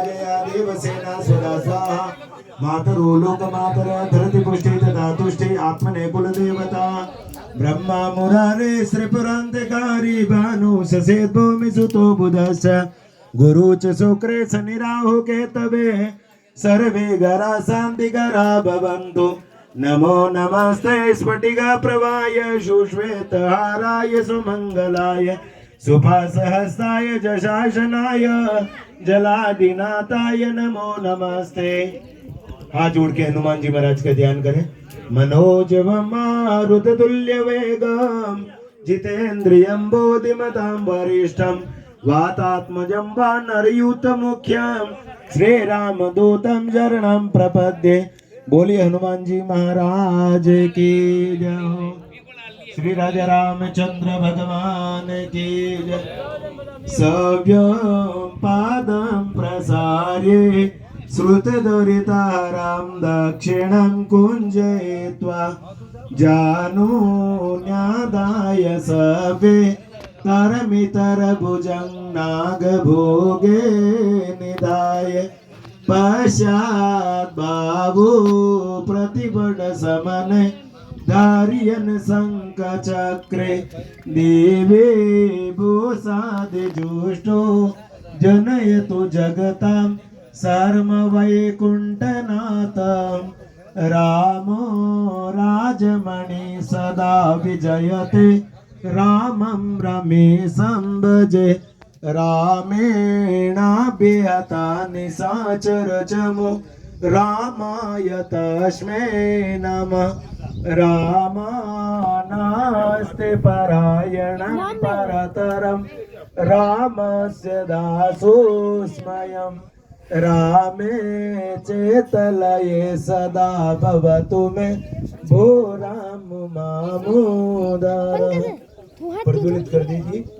राजया देवसेना स्वदा स्वाहा। पुष्टे तथा तुष्टे आत्मने ब्रह्मा मुरारे भानु गुरु च शुक्रे स निराहु केतवे। सर्वे गरा भवन्तु। नमो नमस्ते, स्फटिका प्रवाय सुश्वेतहाराय सुमङ्गलाय। सुभासहस्ताय च शासनाय जलादिनाथाय नमो नमस्ते। हाथ जोड़ के हनुमान जी महाराज का ध्यान करें। मनोज मारुत तुल्य वेगम जितेन्द्रियं बोधिमतां वरिष्ठं वातात्मजं वानरयूत मुख्यं श्रीरामदूतं शरणं प्रपद्ये। बोलिए हनुमान जी महाराज की जय हो। श्री राजा रामचंद्र भगवान की जय। सव्य पादं प्रसार्ये श्रुतदुरितारां दक्षिणं कुञ्जयित्वा जानुन्यादाय सवे तरमितरभुजं नागभोगे निधाय। पश्चात् बाहु धार्यन् शङ्खचक्रे देवे भूसादिजुष्टो जनयतु जगतां, सर्ववैकुण्ठनाथं, रामो राजमणि सदा विजयते, रामं रमेशं भजे रामेणाभिहता निशाचर चमो रामाय तस्मै नमः। रामानास्ते परायणं परतरं। रामस्य दासोऽस्मयम् रामे चेतलये सदा भवतु मे। भो राम मामोदर प्रज्वलित कर दीजिए।